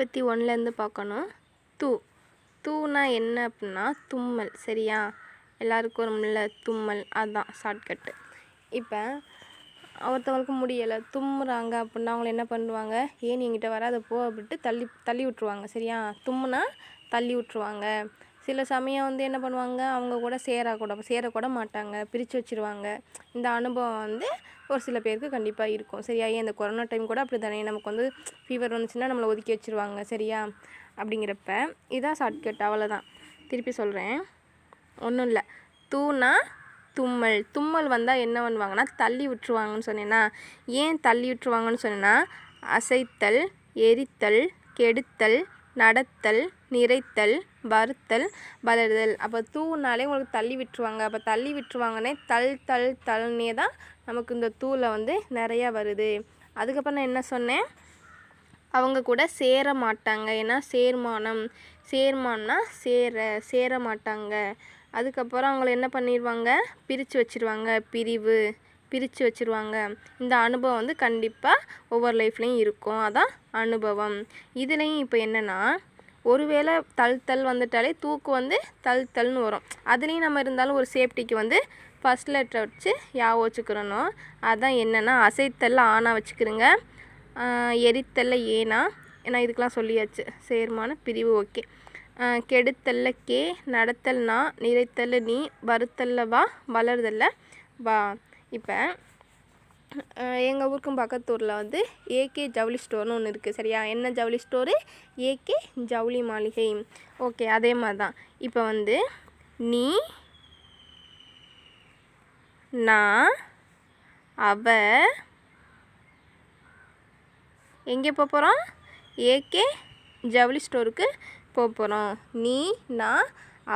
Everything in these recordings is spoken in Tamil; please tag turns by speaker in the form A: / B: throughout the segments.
A: நாற்பத்தி ஒன்றுலேருந்து பார்க்கணும் தூ. தூனா என்ன அப்படின்னா தும்மல். சரியா? எல்லாருக்கும் வரும்ல தும்மல். அதுதான் ஷார்ட்கட்டு இப்போ ஒருத்தவங்களுக்கு முடியலை தும்முறாங்க அப்படின்னா அவங்கள என்ன பண்ணுவாங்க? ஏன் என்கிட்ட வராத போ அப்படின்ட்டு தள்ளி தள்ளி விட்ருவாங்க சரியா? தும்முனா தள்ளி விட்ருவாங்க சில சமயம் வந்து என்ன பண்ணுவாங்க அவங்க கூட சேரக்கூட சேரக்கூட மாட்டாங்க. பிரித்து வச்சிருவாங்க. இந்த அனுபவம் வந்து ஒரு சில பேருக்கு கண்டிப்பாக இருக்கும். சரியா? ஏன் இந்த கொரோனா டைம் கூட அப்படி தானே? நமக்கு வந்து ஃபீவர் வந்துச்சுன்னா நம்மளை ஒதுக்கி வச்சிருவாங்க. சரியா? அப்படிங்கிறப்ப இதான் ஷார்ட்கட் அவ்வளோதான் திருப்பி சொல்கிறேன் ஒன்றும் இல்லை. தூணா தும்மல். தும்மல் வந்தால் என்ன பண்ணுவாங்கன்னா தள்ளி விட்டுருவாங்கன்னு சொன்னேன்னா ஏன் தள்ளி விட்டுருவாங்கன்னு சொன்னேன்னா அசைத்தல் எரித்தல் கெடுத்தல் நடத்தல் நிறைத்தல் வறுத்தல் வளருதல். அப்போ தூனாலே உங்களுக்கு தள்ளி விட்டுருவாங்க. அப்போ தள்ளி விட்டுருவாங்கன்னே தள் தள் தள்னே தான் நமக்கு இந்த தூளை வந்து நிறையா வருது. அதுக்கப்புறம் நான் என்ன சொன்னேன்? அவங்க கூட சேர மாட்டாங்க. ஏன்னா சேர்மானம். சேர்மானம்னா சேர சேர மாட்டாங்க. அதுக்கப்புறம் அவங்கள என்ன பண்ணிடுவாங்க பிரித்து வச்சுருவாங்க. பிரிவு. பிரித்து வச்சிருவாங்க. இந்த அனுபவம் வந்து கண்டிப்பாக ஒவ்வொரு லைஃப்லேயும் இருக்கும். அதான் அனுபவம். இதுலேயும் இப்போ என்னென்னா ஒருவேளை தள் தள் வந்துட்டாலே தூக்கு வந்து தள் தள்னு வரும். அதுலேயும் நம்ம இருந்தாலும் ஒரு சேஃப்டிக்கு வந்து ஃபஸ்ட் லெட்டரை வச்சு யாவோ வச்சுக்கிறணும். அதான் என்னென்னா அசைத்தல்ல ஆனா வச்சுக்கிறோங்க. எரித்தல்ல ஏனா ஏன்னா இதுக்கெலாம் சொல்லியாச்சு. சேர்மான பிரிவு ஓகே. கெடுத்தல்ல கே நடத்தல்னா நிறைத்தல்ல நீ வருத்தல்ல வா வளருதல்ல வா. இப்போ எங்கள் ஊருக்கும் பக்கத்து ஊரில் வந்து ஏகே ஜவுளி ஸ்டோர்னு ஒன்று இருக்குது சரியா? என்ன ஜவுளி ஸ்டோரு ஏகே ஜவுளி மாளிகை. ஓகே அதே மாதிரி தான் இப்போ வந்து நீ நான் அவ எங்கே போக போகிறோம் ஏகே ஜவுளி ஸ்டோருக்கு போக போகிறோம் நீ நான்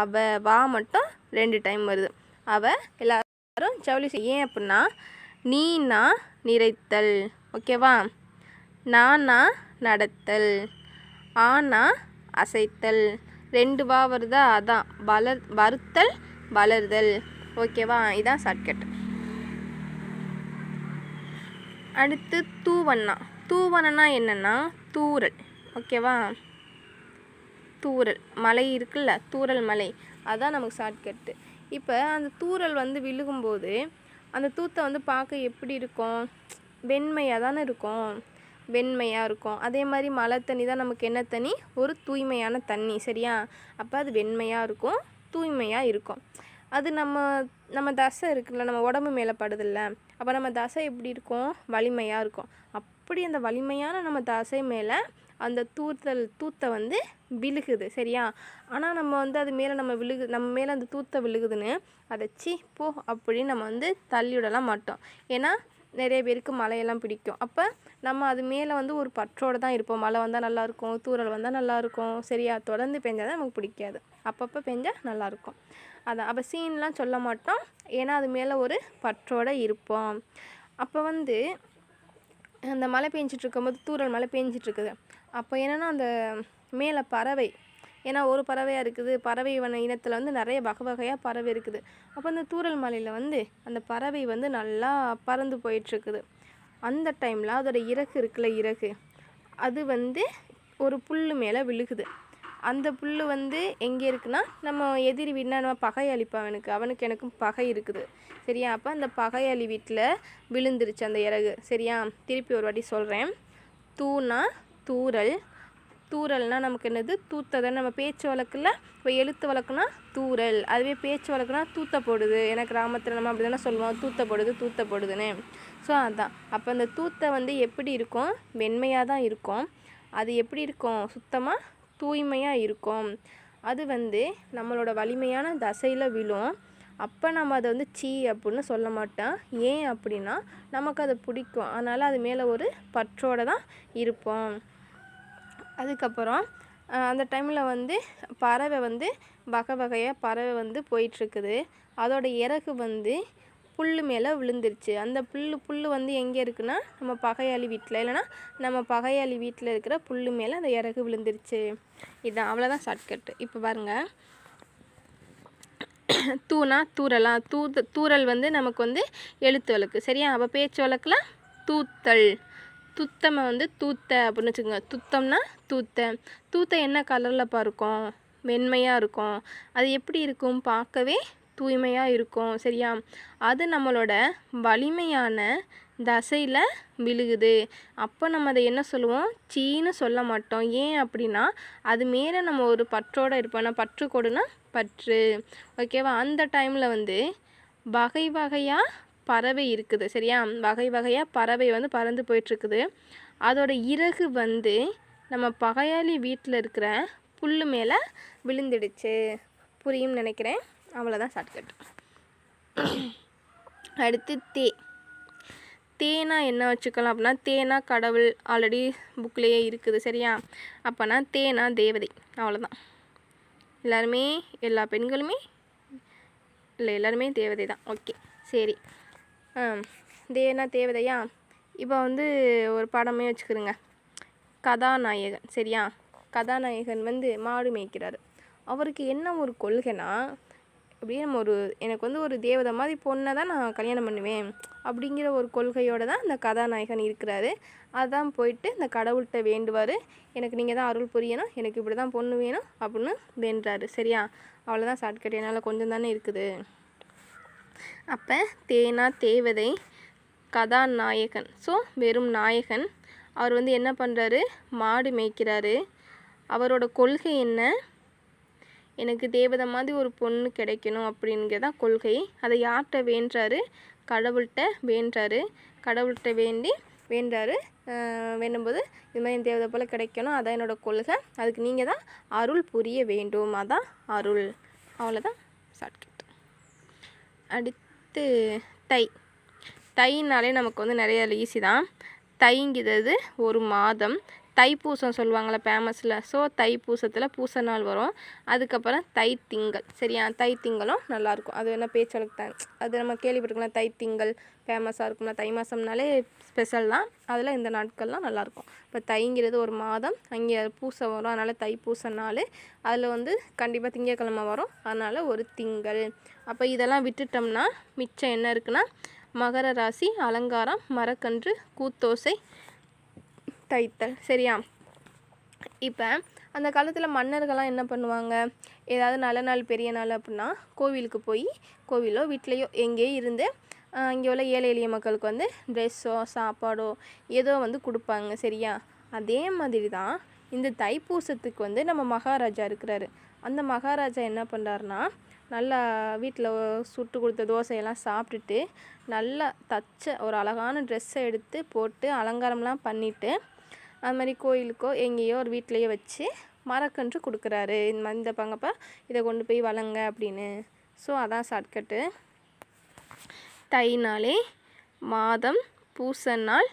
A: அவ வா மட்டும் ரெண்டு டைம் வருது. அவ எல்லா எல்லாரும் ஜவுளி ஏன் அப்படின்னா நீனா நிறைத்தல். ஓகேவா? நானா நடத்தல். ஆனா அசைத்தல். ரெண்டு வா வருதா? அதான். வளர் வருத்தல் வளருதல். ஓகேவா? இதான் ஷார்ட்கட் அடுத்து தூவண்ணா தூவணனா என்னன்னா தூரல் ஓகேவா? தூரல் மலை இருக்குல்ல? தூரல் மலை. அதான் நமக்கு ஷார்ட்கட்டு இப்போ அந்த தூறல் வந்து விழுகும்போது அந்த தூத்தை வந்து பார்க்க எப்படி இருக்கும்? வெண்மையாக தானே இருக்கும். வெண்மையாக இருக்கும். அதே மாதிரி மழை தண்ணி தான் நமக்கு என்ன தண்ணி? ஒரு தூய்மையான தண்ணி. சரியா? அப்போ அது வெண்மையாக இருக்கும் தூய்மையாக இருக்கும். அது நம்ம நம்ம தசை இருக்குல்ல நம்ம உடம்பு மேலே படுதில்ல. அப்போ நம்ம தசை எப்படி இருக்கும்? வலிமையாக இருக்கும். அப்படி அந்த வலிமையான நம்ம தசை மேலே அந்த தூத்தல் தூத்தை வந்து விழுகுது சரியா? ஆனால் நம்ம வந்து அது மேலே நம்ம விழுகு நம்ம மேலே அந்த தூத்தை விழுகுதுன்னு அதை சீ போ அப்படின்னு நம்ம வந்து தள்ளி விடலாம் மாட்டோம். ஏன்னா நிறைய பேருக்கு மழையெல்லாம் பிடிக்கும். அப்போ நம்ம அது மேலே வந்து ஒரு பற்றோடு தான் இருப்போம். மழை வந்தால் நல்லாயிருக்கும் தூறல் வந்தால் நல்லாயிருக்கும் சரியா? தொடர்ந்து பெஞ்சால் தான் நமக்கு பிடிக்காது. அப்பப்போ பெஞ்சால் நல்லாயிருக்கும் அதான் அப்போ சீன்லாம் சொல்ல மாட்டோம். ஏன்னா அது மேலே ஒரு பற்றோடு இருப்போம். அப்போ வந்து அந்த மழை பெஞ்சிட்டு இருக்கும்போது தூரல் மழை பெஞ்சிட்டு இருக்குது அப்போ என்னென்னா அந்த மேலே பறவை ஏன்னா ஒரு பறவையாக இருக்குது பறவை வன இனத்தில் வந்து நிறைய வகை வகையாக பறவை இருக்குது. அப்போ அந்த தூரல் மலையில் வந்து அந்த பறவை வந்து நல்லா பறந்து போயிட்டுருக்குது அந்த டைமில் அதோட இறகு இருக்குல்ல இறகு அது வந்து ஒரு புல் மேலே விழுகுது. அந்த புல் வந்து எங்கே இருக்குன்னா நம்ம எதிரி வீடுனா நம்ம பகை இப்போ அவனுக்கு. அவனுக்கு எனக்கும் பகை இருக்குது. சரியா? அப்போ அந்த பகை அழி வீட்டில் விழுந்துருச்சு அந்த இறகு. சரியா? திருப்பி ஒரு வாட்டி சொல்கிறேன் தூணா தூறல். தூரல்னால் நமக்கு என்னது? தூத்ததை. நம்ம பேச்சு வழக்கில் இப்போ எழுத்து வழக்குனா தூறல். அதுவே பேச்சு வழக்குனா தூத்த போடுது. ஏன்னா கிராமத்தில் நம்ம அப்படி தானே சொல்லுவோம். தூத்த போடுது தூத்த போடுதுன்னு. ஸோ அதான். அப்போ அந்த தூத்தை வந்து எப்படி இருக்கும்? வெண்மையாக தான் இருக்கும். அது எப்படி இருக்கும்? சுத்தமாக தூய்மையாக இருக்கும். அது வந்து நம்மளோட வலிமையான தசையில் விழும். அப்போ நம்ம அதை வந்து சீ அப்படின்னு சொல்ல மாட்டோம். ஏன் அப்படின்னா நமக்கு அது பிடிக்கும். அதனால் அது மேலே ஒரு பற்றோடு தான் இருப்போம். அதுக்கப்புறம் அந்த டைமில் வந்து பறவை வந்து வகை வகையாக பறவை வந்து போயிட்டுருக்குது அதோட இறகு வந்து புல் மேலே விழுந்துருச்சு. அந்த புல் புல் வந்து எங்கே இருக்குன்னா நம்ம பகையாளி வீட்டில். இல்லைன்னா நம்ம பகையாளி வீட்டில் இருக்கிற புல் மேலே அந்த இறகு விழுந்துருச்சு. இதுதான் அவ்வளோதான் ஷார்ட்கட் இப்போ பாருங்கள் தூணா தூரலாம் தூத தூறல் வந்து நமக்கு வந்து எழுத்து வழக்கு. சரியா? அப்போ பேச்சு வழக்கில் தூத்தல். துத்தமை வந்து தூத்த அப்படின்னு வச்சுக்கோங்க. துத்தம்னா தூத்த. தூத்த என்ன கலரில் இருக்கும்? வெண்மையாக இருக்கும். அது எப்படி இருக்கும்? பார்க்கவே தூய்மையாக இருக்கும். சரியா? அது நம்மளோட வலிமையான தசையில் விழுகுது. அப்போ நம்ம அதை என்ன சொல்லுவோம்? சீன்னு சொல்ல மாட்டோம். ஏன் அப்படின்னா அது மேலே நம்ம ஒரு பற்றோடு இருப்போம். நான் பற்று கொடுனா பற்று. ஓகேவா அந்த டைமில் வந்து வகை வகையாக பறவை இருக்குது. சரியா? வகை வகையாக பறவை வந்து பறந்து போயிட்டுருக்குது. அதோட இறகு வந்து நம்ம பகையாளி வீட்டில் இருக்கிற புல் மேலே விழுந்துடுச்சு. புரியும் நினைக்கிறேன். அவ்வளோதான் ஷார்ட்கட் அடுத்து தே. தேனா என்ன வச்சுக்கலாம் அப்படின்னா தேனா கடவுள் ஆல்ரெடி புக்லேயே இருக்குது சரியா? அப்போனா தேனா தேவதை அவ்வளோதான் எல்லாருமே எல்லா பெண்களுமே இல்லை எல்லாருமே தேவதை தான். ஓகே சரி. தேனா தேவதையா? இப்போ வந்து ஒரு படமே வச்சுக்கிறோங்க கதாநாயகன் சரியா? கதாநாயகன் வந்து மாடு மேய்க்கிறாரு. அவருக்கு என்ன ஒரு கொள்கைனா அப்படியே நம்ம ஒரு எனக்கு வந்து ஒரு தேவதை மாதிரி பொண்ணை தான் நான் கல்யாணம் பண்ணுவேன் அப்படிங்கிற ஒரு கொள்கையோடு தான் அந்த கதாநாயகன் இருக்கிறாரு. அதான் போயிட்டு இந்த கடவுள்கிட்ட வேண்டுவார். எனக்கு நீங்கள் தான் அருள் புரியணும். எனக்கு இப்படி தான் பொண்ணு வேணும் அப்படின்னு வேண்டுறாரு. சரியா? அவ்வளோதான் ஷார்ட்கட் என்னால் கொஞ்சம் தானே இருக்குது. அப்போ தேனா தேவதை கதாநாயகன். ஸோ வெறும் நாயகன். அவர் வந்து என்ன பண்ணுறாரு மாடு மேய்க்கிறாரு. அவரோட கொள்கை என்ன? எனக்கு தேவதை மாதிரி ஒரு பொண்ணு கிடைக்கணும் அப்படிங்கிறதான் கொள்கை. அதை யார்கிட்ட வேண்டுறாரு கடவுள்கிட்ட வேண்டுறாரு கடவுள்கிட்ட வேண்டி வேண்டாரு வேண்டும்போது இது மாதிரி என் தேவதை போல் கிடைக்கணும். அதான் என்னோட கொள்கை. அதுக்கு நீங்கள் தான் அருள் புரிய வேண்டும். அதான் அருள். அவ்வளோதான் ஷார்ட்கட் அடுத்து தை. தைனாலே நமக்கு வந்து நிறைய ஈஸி தான். தைங்கிறது ஒரு மாதம். தைப்பூசம் சொல்லுவாங்களே ஃபேமஸில் ஸோ தைப்பூசத்தில் பூச நாள் வரும். அதுக்கப்புறம் தை திங்கள் சரியா? தை திங்களும் நல்லாயிருக்கும் அது என்ன பேச்சளவுக்கு தான்? அது நம்ம கேள்விப்பட்டிருக்கலாம் தை திங்கள் ஃபேமஸாக இருக்கும்ல தை மாதம்னாலே ஸ்பெஷல் தான். அதில் இந்த நாட்கள்லாம் நல்லாயிருக்கும் இப்போ தைங்கிறது ஒரு மாதம் அங்கே பூசை வரும். அதனால் தைப்பூச நாள் அதில் வந்து கண்டிப்பாக திங்கக்கிழமை வரும். அதனால் ஒரு திங்கள். அப்போ இதெல்லாம் விட்டுட்டோம்னா மிச்சம் என்ன இருக்குன்னா மகர ராசி அலங்காரம் மரக்கன்று கூத்தோசை தைத்தல் சரியா? இப்போ அந்த காலத்தில் மன்னர்கள்லாம் என்ன பண்ணுவாங்க? ஏதாவது நல்ல நாள் பெரிய நாள் அப்படின்னா கோவிலுக்கு போய் கோவிலோ வீட்லேயோ எங்கேயோ இருந்து இங்கே உள்ள ஏழை எளிய மக்களுக்கு வந்து ட்ரெஸ்ஸோ சாப்பாடோ ஏதோ வந்து கொடுப்பாங்க. சரியா? அதே மாதிரி தான் இந்த தைப்பூசத்துக்கு வந்து நம்ம மகாராஜா இருக்கிறாரு. அந்த மகாராஜா என்ன பண்ணுறாருனா நல்லா வீட்டில் சுட்டு கொடுத்த தோசையெல்லாம் சாப்பிட்டுட்டு நல்லா தச்ச ஒரு அழகான ட்ரெஸ்ஸை எடுத்து போட்டு அலங்காரம்லாம் பண்ணிவிட்டு அது மாதிரி கோயிலுக்கோ எங்கேயோ ஒரு வீட்லேயோ வச்சு மரக்கன்று கொடுக்குறாரு. இந்த மாதிரி இந்த பங்கப்பா இதை கொண்டு போய் வளங்க அப்படின்னு. ஸோ அதான் ஷார்ட்கட்டு நாளே மாதம் பூச நாள்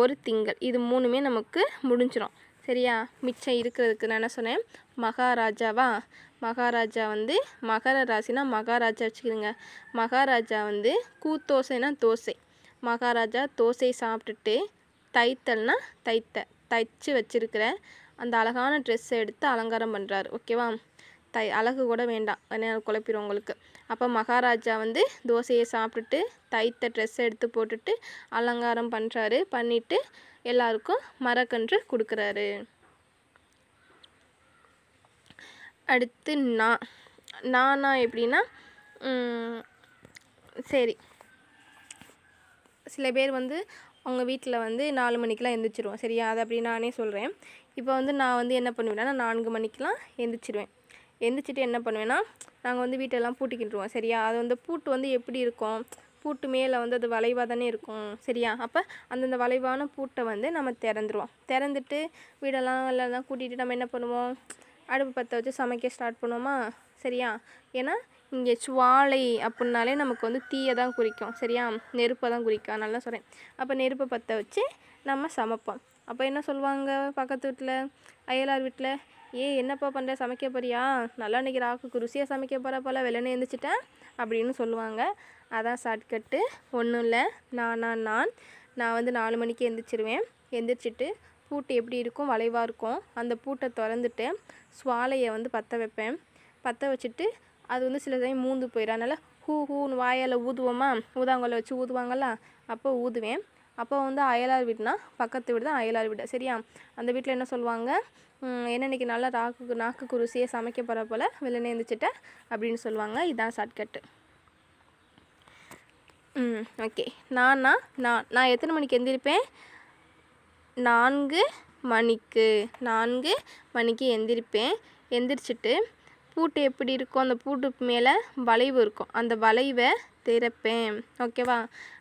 A: ஒரு திங்கள். இது மூணுமே நமக்கு முடிஞ்சிடும் சரியா? மிச்சம் இருக்கிறதுக்கு நான் என்ன சொன்னேன்? மகாராஜாவா? மகாராஜா வந்து மகர ராசினா மகாராஜா வச்சுக்கிடுங்க. மகாராஜா வந்து கூத்தோசைனா தோசை. மகாராஜா தோசை சாப்பிட்டுட்டு தைத்தல்னா தைத்த தைச்சு வச்சிருக்கிற அந்த அழகான ட்ரெஸ்ஸை எடுத்து அலங்காரம் பண்ணுறாரு ஓகேவா தை அழகு கூட வேண்டாம். என்ன குழப்பிடும் உங்களுக்கு. அப்போ மகாராஜா வந்து தோசையை சாப்பிட்டுட்டு தைத்த ட்ரெஸ்ஸை எடுத்து போட்டுட்டு அலங்காரம் பண்ணுறாரு பண்ணிவிட்டு எல்லாருக்கும் மரக்கன்று கொடுக்குறாரு. அடுத்து நான் நானா எப்படின்னா சரி. சில பேர் வந்து அவங்க வீட்டில் வந்து நாலு மணிக்கெலாம் எழுந்திரிச்சிருவோம் சரியா? அதை அப்படி நானே சொல்கிறேன் இப்போ வந்து நான் வந்து என்ன பண்ணுவேன்னா நான்கு மணிக்கெலாம் எழுந்திரிச்சிடுவேன் எந்திரிச்சிட்டு என்ன பண்ணுவேன்னா நாங்கள் வந்து வீட்டெல்லாம் பூட்டிக்கிட்டுருவோம் சரியா? அது வந்து பூட்டு வந்து எப்படி இருக்கும்? பூட்டு மேலே வந்து அது வளைவாக தானே இருக்கும்? சரியா? அப்போ அந்தந்த வளைவான பூட்டை வந்து நம்ம திறந்துருவோம். திறந்துட்டு வீடெல்லாம் எல்லாம் கூட்டிகிட்டு நம்ம என்ன பண்ணுவோம்? அடுப்பு பற்ற வச்சு சமைக்க ஸ்டார்ட் பண்ணுவோமா? சரியா? ஏன்னா இங்கே சுவாலை அப்படின்னாலே நமக்கு வந்து தீயை தான் குறிக்கும். சரியா? நெருப்பை தான் குறிக்கும். அதனால தான் சொல்கிறேன் அப்போ நெருப்பை பற்ற வச்சு நம்ம சமைப்போம். அப்போ என்ன சொல்லுவாங்க பக்கத்து வீட்டில் அயலார் வீட்டில் ஏ என்னப்பா பண்ணுற சமைக்க போறியா? நல்லா நினைக்கிற ராக்குக்கு ருசியாக சமைக்க போகிற போல்? வெள்ளனே எழுந்திரிச்சிட்டேன் அப்படின்னு சொல்லுவாங்க. அதான் ஷார்ட்கட்டு ஒன்றும் இல்லை. நானா நான். நான் வந்து நாலு மணிக்கு எந்திரிச்சிருவேன். எந்திரிச்சிட்டு பூட்டு எப்படி இருக்கும் வளைவாக இருக்கும் அந்த பூட்டை திறந்துட்டு சுவாலையை வந்து பற்ற வைப்பேன். பற்ற வச்சுட்டு அது வந்து சில டைம் மூந்து போயிடும். அதனால் ஹூ ஹூன்னு வாயால் ஊதுவோமா? ஊதாங்கொல்லை வச்சு ஊதுவாங்கள்ல அப்போ ஊதுவேன். அப்போ வந்து அயலார் வீடுனா பக்கத்து வீடு தான் அயலார் வீடு. சரியா? அந்த வீட்டில் என்ன சொல்லுவாங்க? என்ன இன்னைக்கு நல்லா நாக்கு குருசியை சமைக்க போகிற போல் வெளில எழுந்திரிச்சிட்ட அப்படின்னு சொல்லுவாங்க. இதுதான் ஷார்ட்கட்டு ம் ஓகே நானா நான் நான் எத்தனை மணிக்கு எந்திரிப்பேன்? நான்கு மணிக்கு நான்கு மணிக்கு எந்திரிப்பேன். எந்திரிச்சிட்டு பூட்டு எப்படி இருக்கும் அந்த பூட்டுக்கு மேலே வளைவு இருக்கும். அந்த வளைவை திறப்பேன். ஓகேவா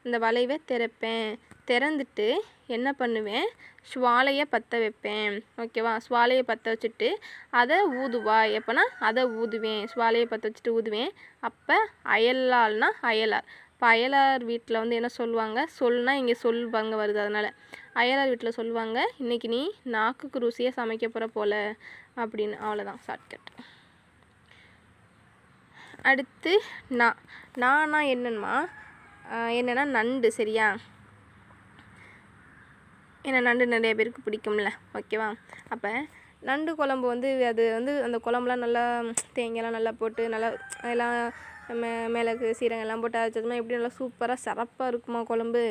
A: அந்த வளைவை திறப்பேன். திறந்துட்டு என்ன பண்ணுவேன்? சுவாலையை பற்ற வைப்பேன். ஓகேவா சுவாலையை பற்ற வச்சுட்டு அதை ஊதுவா? எப்போனா அதை ஊதுவேன். சுவாலையை பற்ற வச்சுட்டு ஊதுவேன். அப்போ அயலால்னா அயலார். அயலார் வீட்டில் வந்து என்ன சொல்லுவாங்க? சொல்னா இங்கே சொல்லுவாங்க வருது அதனால். அயலார் வீட்டில் சொல்லுவாங்க இன்னைக்கு நீ நாக்குக்கு ருசியாக சமைக்க போகிற போல் அப்படின்னு. அவ்வளோதான் ஷார்ட்கட் அடுத்து நான் நானா என்னன்னா என்னென்னா நண்டு சரியா? ஏன்னா நண்டு நிறைய பேருக்கு பிடிக்கும்ல ஓகேவா? அப்போ நண்டு குழம்பு வந்து அது வந்து அந்த குழம்புலாம் நல்லா தேங்காயெல்லாம் நல்லா போட்டு நல்லா எல்லாம் மே மிளகு சீரகம் எல்லாம் போட்டு அரைச்சதுமா எப்படி நல்லா சூப்பராக சிறப்பாக இருக்குமா குழம்பு?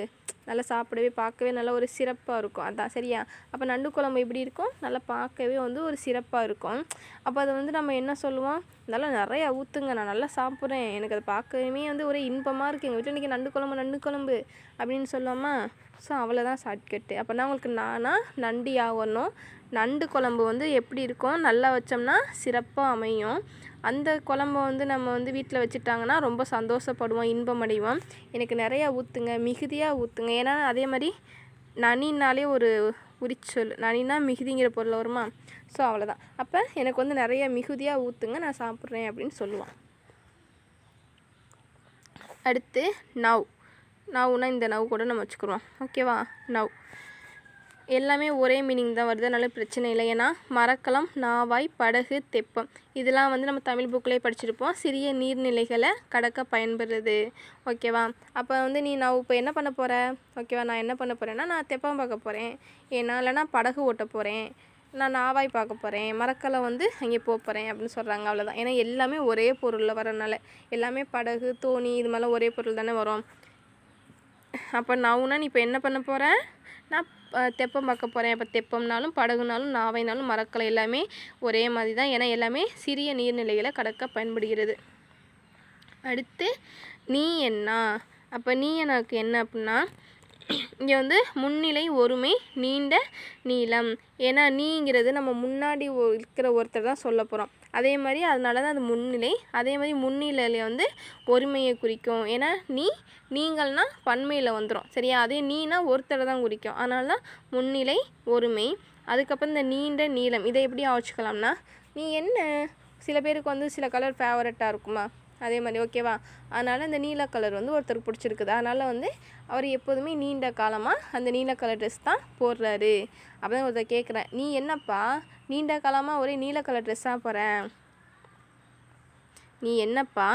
A: நல்லா சாப்பிடவே பார்க்கவே நல்லா ஒரு சிறப்பாக இருக்கும். அதான் சரியா? அப்போ நண்டு குழம்பு எப்படி இருக்கும்? நல்லா பார்க்கவே வந்து ஒரு சிறப்பாக இருக்கும். அப்போ அதை வந்து நம்ம என்ன சொல்லுவோம்? நல்லா நிறையா ஊற்றுங்க நான் நல்லா சாப்பிட்றேன். எனக்கு அதை பார்க்கவே வந்து ஒரே இன்பமாக இருக்குது எங்கள் வீட்டில் இன்றைக்கி நண்டு குழம்பு நண்டு குழம்பு அப்படின்னு சொல்லாமா ஸோ அவ்வளோதான் ஷார்ட்கட்டு அப்போனா உங்களுக்கு நானா நண்டு ஆகணும் நண்டு குழம்பு வந்து எப்படி இருக்கும்? நல்லா வச்சோம்னா சிறப்பாக அமையும். அந்த குழம்ப வந்து நம்ம வந்து வீட்டில் வச்சுட்டாங்கன்னா ரொம்ப சந்தோஷப்படுவோம் இன்பம் அடைவோம். எனக்கு நிறையா ஊற்றுங்க மிகுதியாக ஊற்றுங்க ஏன்னா அதே மாதிரி நனினாலே ஒரு உரிச்சொல். நனினா மிகுதிங்கிற பொருள் வருமா? ஸோ அவ்வளோதான். அப்போ எனக்கு வந்து நிறைய மிகுதியாக ஊற்றுங்க நான் சாப்பிட்றேன் அப்படின்னு சொல்லுவான். அடுத்து நவ் நவ்னா இந்த நவ் கூட நம்ம வச்சுக்கிறோம். ஓகேவா நவ். எல்லாமே ஒரே மீனிங் தான் வருது. அதனால பிரச்சனை இல்லை. ஏன்னா மரக்கலம் நாவாய் படகு தெப்பம். இதெல்லாம் வந்து நம்ம தமிழ் புக்கிலே படிச்சிருப்போம். சிறிய நீர்நிலைகளை கடக்க பயன்படுறது. ஓகேவா அப்போ வந்து நீ நான் இப்போ என்ன பண்ண போகிற ஓகேவா நான் என்ன பண்ண போகிறேன்னா நான் தெப்பம் பார்க்க போகிறேன் ஏன்னா இல்லைனா படகு ஓட்ட போகிறேன் நான் நாவாய் பார்க்க போகிறேன் மரக்கலம் வந்து அங்கே போக போகிறேன் அப்படின்னு சொல்கிறாங்க அவ்வளோதான் ஏன்னா எல்லாமே ஒரே பொருளில் வரனால எல்லாமே படகு தோணி இது மாதிரிலாம் ஒரே பொருள் தானே வரும். அப்போ நவுனா நீ இப்போ என்ன பண்ண போகிறேன் நான் தெப்பம் பார்க்க போகிறேன் இப்போ தெப்பம்னாலும் படகுனாலும் நாவைனாலும் மரக்கலை எல்லாமே ஒரே மாதிரி தான் ஏன்னா எல்லாமே சிறிய நீர்நிலைகளை கடக்க பயன்படுகிறது. அடுத்து நீ என்ன? அப்போ நீ எனக்கு என்ன அப்படின்னா இங்கே வந்து முன்னிலை ஒருமை நீண்ட நீளம். ஏன்னா நீங்கிறது நம்ம முன்னாடி இருக்கிற ஒருத்தர் தான் சொல்ல போகிறோம் அதே மாதிரி அதனால தான் அது முன்னிலை. அதே மாதிரி முன்னிலையில் வந்து ஒருமையை குறிக்கும். ஏன்னா நீ நீங்கள்னா பன்மையில் வந்துடும் சரியா? அதே நீனா ஒருத்தரை தான் குறிக்கும். அதனால தான் முன்னிலை ஒருமை. அதுக்கப்புறம் இந்த நீண்ட நீளம். இதை எப்படி ஆச்சுக்கலாம்னா நீ என்ன? சில பேருக்கு வந்து சில கலர் ஃபேவரட்டாக இருக்குமா? அதே மாதிரி ஓகேவா அதனால் இந்த நீல கலர் வந்து ஒருத்தருக்கு பிடிச்சிருக்குது. அதனால் வந்து அவர் எப்போதுமே நீண்ட காலமாக அந்த நீல கலர் ட்ரெஸ் தான் போடுறாரு. அப்போ ஒருத்தர் கேட்குறேன் நீ என்னப்பா? நீண்ட காலமாக ஒரே நீல கலர் ட்ரெஸ்ஸாக போகிறேன் நீ என்னப்பா?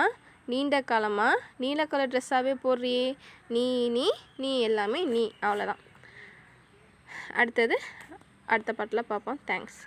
A: நீண்ட காலமாக நீல கலர் ட்ரெஸ்ஸாகவே போடுறியே? நீ நீ நீ எல்லாமே நீ. அவ்வளோதான் அடுத்தது அடுத்த பாட்டில் பார்ப்போம். தேங்க்ஸ்